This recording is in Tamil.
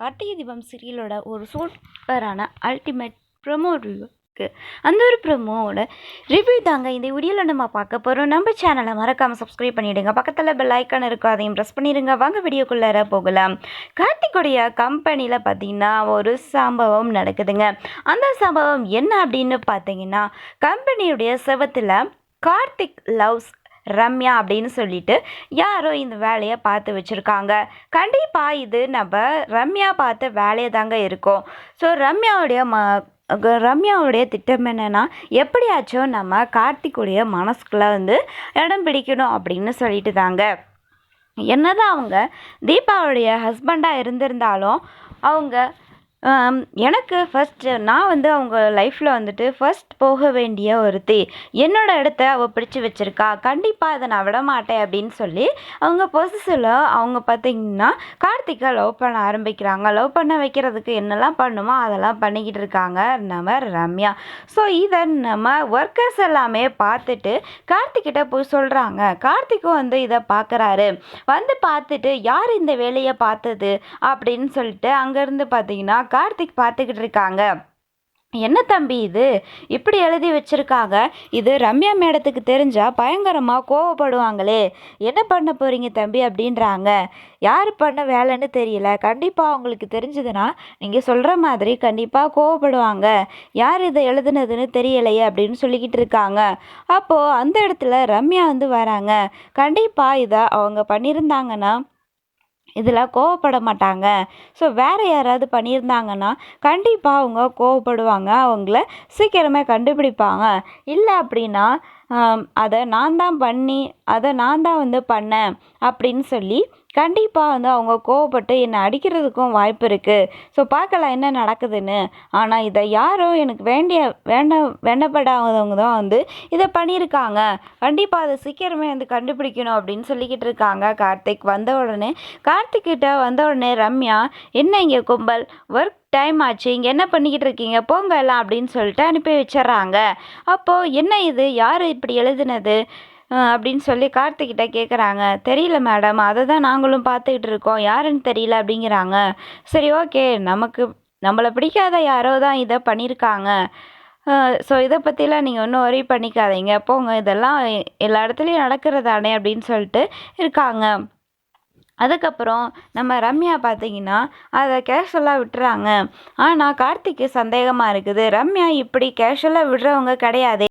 கார்த்திகை தீபம் சீரியலோட ஒரு சூப்பரான அல்டிமேட் ப்ரொமோ ரிவ்யூக்கு அந்த ஒரு ப்ரொமோவோட ரிவ்யூ தாங்க இந்த வீடியோவில் நம்ம பார்க்க போகிறோம் நம்ம சேனலை மறக்காமல் சப்ஸ்கிரைப் பண்ணிவிடுங்க பக்கத்தில் பெல் ஐக்கான் இருக்கும் அதையும் ப்ரெஸ் பண்ணிடுங்க வாங்க வீடியோக்குள்ளார போகலாம். கார்த்திக்குடைய கம்பெனியில் பார்த்தீங்கன்னா ஒரு சம்பவம் நடக்குதுங்க. அந்த சம்பவம் என்ன அப்படின்னு பார்த்தீங்கன்னா கம்பெனியுடைய செவத்தில் கார்த்திக் லவ்ஸ் ரம்யா அப்படின்னு சொல்லிட்டு யாரோ இந்த வேலையை பார்த்து வச்சுருக்காங்க. கண்டிப்பாக இது நம்ம ரம்யா பார்த்த வேலையை தாங்க இருக்கும். ஸோ ரம்யாவுடைய ம ரம்யாவுடைய திட்டம் என்னென்னா எப்படியாச்சும் நம்ம கார்த்திக்குடைய மனசுக்குள்ளே வந்து இடம் பிடிக்கணும் அப்படின்னு சொல்லிட்டு தாங்க. என்னதான் அவங்க தீபாவுடைய ஹஸ்பண்டாக இருந்திருந்தாலும் அவங்க எனக்கு ஃபஸ்ட்டு நான் வந்து அவங்க லைஃப்பில் வந்துட்டு ஃபஸ்ட் போக வேண்டிய ஒருத்தி என்னோடய இடத்த அவள் பிடிச்சி வச்சிருக்கா. கண்டிப்பாக அதை நான் விட மாட்டேன் அப்படின்னு சொல்லி அவங்க பொசிசில் அவங்க பார்த்திங்கன்னா கார்த்திகை லவ் பண்ண ஆரம்பிக்கிறாங்க. லவ் பண்ண வைக்கிறதுக்கு என்னெல்லாம் பண்ணுமோ அதெல்லாம் பண்ணிக்கிட்டு இருக்காங்க நம்ம ரம்யா. ஸோ இதை நம்ம ஒர்க்கர்ஸ் எல்லாமே பார்த்துட்டு கார்த்திக்கிட்ட போய் சொல்கிறாங்க கார்த்திக்கும் வந்து இதை பார்க்குறாரு வந்து பார்த்துட்டு யார் இந்த வேலையை பார்த்தது? அப்படின்னு சொல்லிட்டு அங்கேருந்து பார்த்தீங்கன்னா கார்த்திக் பார்த்துக்கிட்டு இருக்காங்க. என்ன தம்பி இது? இப்படி எழுதி வச்சிருக்காங்க. இது ரம்யா மேடத்துக்கு தெரிஞ்சால் பயங்கரமாக கோவப்படுவாங்களே. என்ன பண்ண போகிறீங்க தம்பி? அப்படின்றாங்க. யார் பண்ண வேலைன்னு தெரியல. கண்டிப்பாக அவங்களுக்கு தெரிஞ்சதுன்னா நீங்கள் சொல்கிற மாதிரி கண்டிப்பாக கோவப்படுவாங்க. யார் இதை எழுதுனதுன்னு தெரியலையே அப்படின்னு சொல்லிக்கிட்டு இருக்காங்க. அப்போது அந்த இடத்துல ரம்யா வந்து வராங்க. கண்டிப்பாக இதை அவங்க பண்ணியிருந்தாங்கன்னா இதில் கோவப்பட மாட்டாங்க. ஸோ வேறு யாராவது பண்ணியிருந்தாங்கன்னா கண்டிப்பாக அவங்க கோவப்படுவாங்க. அவங்கள சீக்கிரமே கண்டுபிடிப்பாங்க. இல்லை அப்படின்னா அதை நான் தான் பண்ணி அதை நான் தான் வந்து பண்ணேன் அப்படின்னு சொல்லி கண்டிப்பாக வந்து அவங்க கோவப்பட்டு என்னை அடிக்கிறதுக்கும் வாய்ப்பு இருக்குது ஸோ பார்க்கலாம் என்ன நடக்குதுன்னு. ஆனால் இதை யாரும் எனக்கு வேண்டிய வேண்ட வேண்டப்படாதவங்க தான் வந்து இதை பண்ணியிருக்காங்க. கண்டிப்பாக அதை சீக்கிரமே வந்து கண்டுபிடிக்கணும் அப்படின்னு சொல்லிக்கிட்டு இருக்காங்க. கார்த்திக் வந்த உடனே கார்த்திக் கிட்ட வந்த உடனே ரம்யா என்ன இங்கே கும்பல்? ஒர்க் டைம் ஆச்சு. இங்கே என்ன பண்ணிக்கிட்டு இருக்கீங்க? போங்க எல்லாம் அப்படின்னு சொல்லிட்டு அனுப்பி வச்சிடுறாங்க. அப்போது என்ன இது? யார் இப்படி எழுதுனது? அப்படின்னு சொல்லி கார்த்திக்கிட்ட கேட்குறாங்க தெரியல மேடம். அதை தான் நாங்களும் பார்த்துக்கிட்டு இருக்கோம். யாருன்னு தெரியல அப்படிங்கிறாங்க. சரி ஓகே. நமக்கு நம்மளை பிடிக்காத யாரோ தான் இதை பண்ணியிருக்காங்க. ஸோ இதை பற்றிலாம் நீங்கள் ஒன்றும் ஒரே பண்ணிக்காதீங்க. போங்க. இதெல்லாம் எல்லா இடத்துலையும் நடக்கிறதானே அப்படின்னு சொல்லிட்டு இருக்காங்க. அதுக்கப்புறம் நம்ம ரம்யா பார்த்தீங்கன்னா அதை கேஷுவலாக விட்டுறாங்க. ஆனால் கார்த்திக்கு சந்தேகமாக இருக்குது. ரம்யா இப்படி கேஷுவலாக விடுறவங்க கிடையாது.